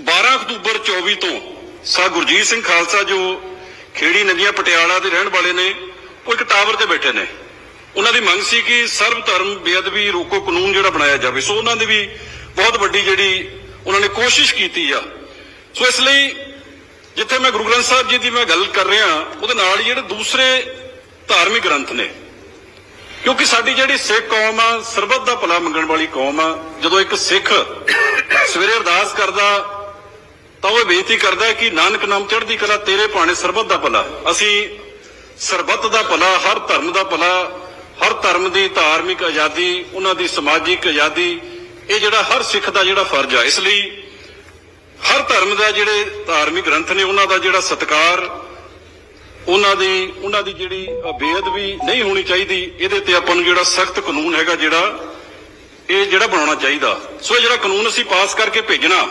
12 October 24 ਤੋਂ ਸਾ ਗੁਰਜੀਤ ਸਿੰਘ ਖਾਲਸਾ ਜੋ ਖੇੜੀ ਨਦੀਆਂ ਪਟਿਆਲਾ ਦੇ ਰਹਿਣ ਵਾਲੇ ਨੇ, ਉਹ ਇੱਕ ਟਾਵਰ ਤੇ ਬੈਠੇ ਨੇ। ਉਹਨਾਂ ਦੀ ਮੰਗ ਸੀ ਕਿ ਸਰਬ ਧਰਮ ਬੇਅਦਬੀ ਰੋਕੋ ਕਾਨੂੰਨ ਜਿਹੜਾ ਬਣਾਇਆ ਜਾਵੇ। ਸੋ ਉਹਨਾਂ ਦੀ ਵੀ ਬਹੁਤ ਵੱਡੀ ਜਿਹੜੀ ਉਹਨਾਂ ਨੇ ਕੋਸ਼ਿਸ਼ ਕੀਤੀ ਆ। ਸੋ ਇਸ ਲਈ ਜਿੱਥੇ ਮੈਂ ਗੁਰੂ ਗ੍ਰੰਥ ਸਾਹਿਬ ਜੀ ਦੀ ਮੈਂ ਗੱਲ ਕਰ ਰਿਹਾ, ਉਹਦੇ ਨਾਲ ਹੀ ਜਿਹੜੇ ਦੂਸਰੇ ਧਾਰਮਿਕ ਗ੍ਰੰਥ ਨੇ। ਕਿਉਂਕਿ ਸਾਡੀ ਜਿਹੜੀ ਸਿੱਖ ਕੌਮ ਆ, ਸਰਬੱਤ ਦਾ ਭਲਾ ਮੰਗਣ ਵਾਲੀ ਕੌਮ ਆ, ਜਦੋਂ ਇੱਕ ਸਿੱਖ ਸਵੇਰੇ ਅਰਦਾਸ ਕਰਦਾ ਤਾਂ ਉਹ ਇਹ ਬੇਨਤੀ ਕਰਦਾ ਕਿ ਨਾਨਕ ਨਾਮ ਚੜ੍ਹਦੀ ਕਲਾ ਤੇਰੇ ਭਾਣੇ ਸਰਬੱਤ ਦਾ ਭਲਾ ਅਸੀਂ ਸਰਬੱਤ ਦਾ ਭਲਾ ਹਰ ਧਰਮ ਦਾ ਭਲਾ ਹਰ ਧਰਮ ਦੀ ਧਾਰਮਿਕ ਆਜ਼ਾਦੀ ਉਹਨਾਂ ਦੀ ਸਮਾਜਿਕ ਆਜ਼ਾਦੀ ਇਹ ਜਿਹੜਾ ਹਰ ਸਿੱਖ ਦਾ ਜਿਹੜਾ ਫਰਜ਼ ਆ। ਇਸ ਲਈ ਹਰ ਧਰਮ ਦਾ ਜਿਹੜੇ ਧਾਰਮਿਕ ਗ੍ਰੰਥ ਨੇ ਉਹਨਾਂ ਦਾ ਜਿਹੜਾ ਸਤਕਾਰ ਉਹਨਾਂ ਦੀ ਉਹਨਾਂ ਦੀ ਜਿਹੜੀ ਅ, ਬੇਅਦਬੀ ਨਹੀਂ ਹੋਣੀ ਚਾਹੀਦੀ ਇਹਦੇ ਤੇ ਆਪਾਂ ਨੂੰ ਜਿਹੜਾ ਸਖਤ ਕਾਨੂੰਨ ਹੈਗਾ ਜਿਹੜਾ ਇਹ ਜਿਹੜਾ ਬਣਾਉਣਾ ਚਾਹੀਦਾ। ਸੋ ਇਹ ਜਿਹੜਾ ਕਾਨੂੰਨ ਅਸੀਂ ਪਾਸ ਕਰਕੇ ਭੇਜਣਾ